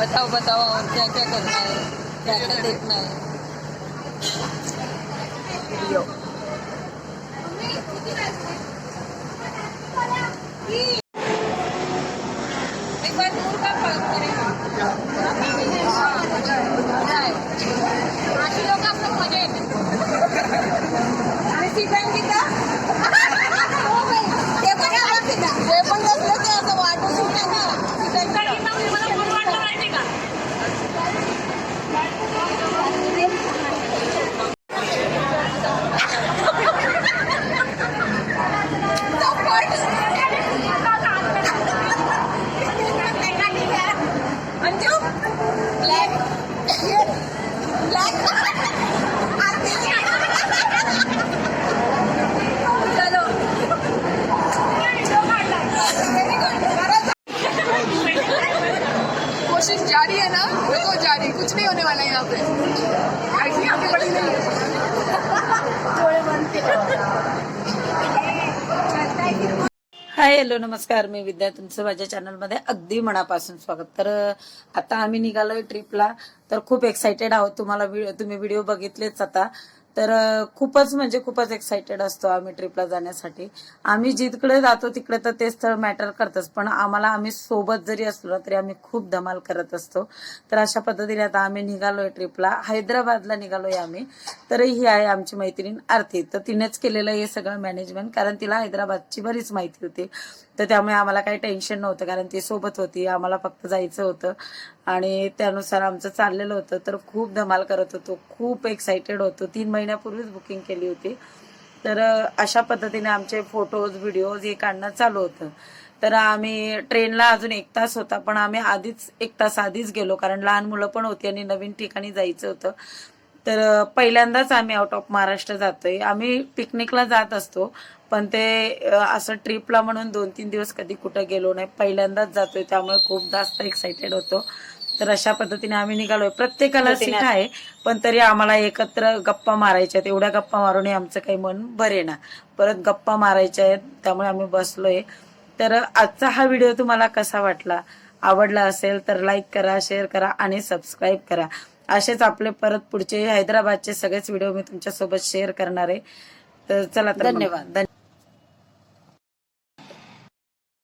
बताओ बताओ और क्या क्या करना है क्या क्या देखना है वीडियो एक बार दूर का फर्क करेगा अशी लोक असं मजा येते कोशिश जारी है ना देखो जारी कुछ नहीं होने वाला है यहाँ पे। ऐसी यहाँ पे बड़ी नहीं है हाय हॅलो नमस्कार. मी विद्या तुमचं माझ्या चॅनलमध्ये अगदी मनापासून स्वागत. तर आता आम्ही निघालोय ट्रिपला तर खूप एक्सायटेड आहोत तुम्हाला तुम्ही व्हिडिओ बघितलेच आता. तर खूपच म्हणजे खूपच एक्सायटेड असतो आम्ही ट्रिपला जाण्यासाठी. आम्ही जिकडे जातो तिकडे तर ते स्थळ मॅटर करतच पण आम्हाला आम्ही सोबत जरी असलो तरी आम्ही खूप धमाल करत असतो. तर अशा पद्धतीने आता आम्ही निघालोय ट्रिपला हैदराबादला निघालोय आम्ही. तर ही आहे आमची मैत्रीण आरती. तर तिनेच केलेलं हे सगळं मॅनेजमेंट कारण तिला हैदराबादची बरीच माहिती होती. तर त्यामुळे आम्हाला काही टेन्शन नव्हतं कारण ती सोबत होती. आम्हाला फक्त जायचं होतं. आणि त्यानुसार आमचं चाललेलं होतं. तर खूप धमाल करत होतो. खूप एक्सायटेड होतो. तीन महिन्यापूर्वीच बुकिंग केली होती. तर अशा पद्धतीने आमचे फोटोज व्हिडिओज हे काढणं चालू होतं. तर आम्ही ट्रेनला अजून एक तास होता पण आम्ही आधीच एक तास आधीच गेलो कारण लहान मुलं पण होती आणि नवीन ठिकाणी जायचं होतं. तर पहिल्यांदाच आम्ही आउट ऑफ महाराष्ट्र जातोय. आम्ही पिकनिकला जात असतो पण ते असं ट्रिपला म्हणून दोन तीन दिवस कधी कुठं गेलो नाही पहिल्यांदाच जातोय त्यामुळे खूप जास्त एक्सायटेड होतो. तर अशा पद्धतीने आम्ही निघालोय. प्रत्येकाला सीट आहे पण तरी आम्हाला एकत्र गप्पा मारायच्या आहेत. एवढ्या गप्पा मारून आमचं काही मन बरे ना. परत गप्पा मारायच्या आहेत त्यामुळे आम्ही बसलोय. तर आजचा हा व्हिडिओ तुम्हाला कसा वाटला? आवडला असेल तर लाईक करा शेअर करा आणि सबस्क्राईब करा. असेच आपले परत पुढचे हैदराबादचे सगळेच व्हिडिओ मी तुमच्यासोबत शेअर करणार आहे. तर चला धन्यवाद.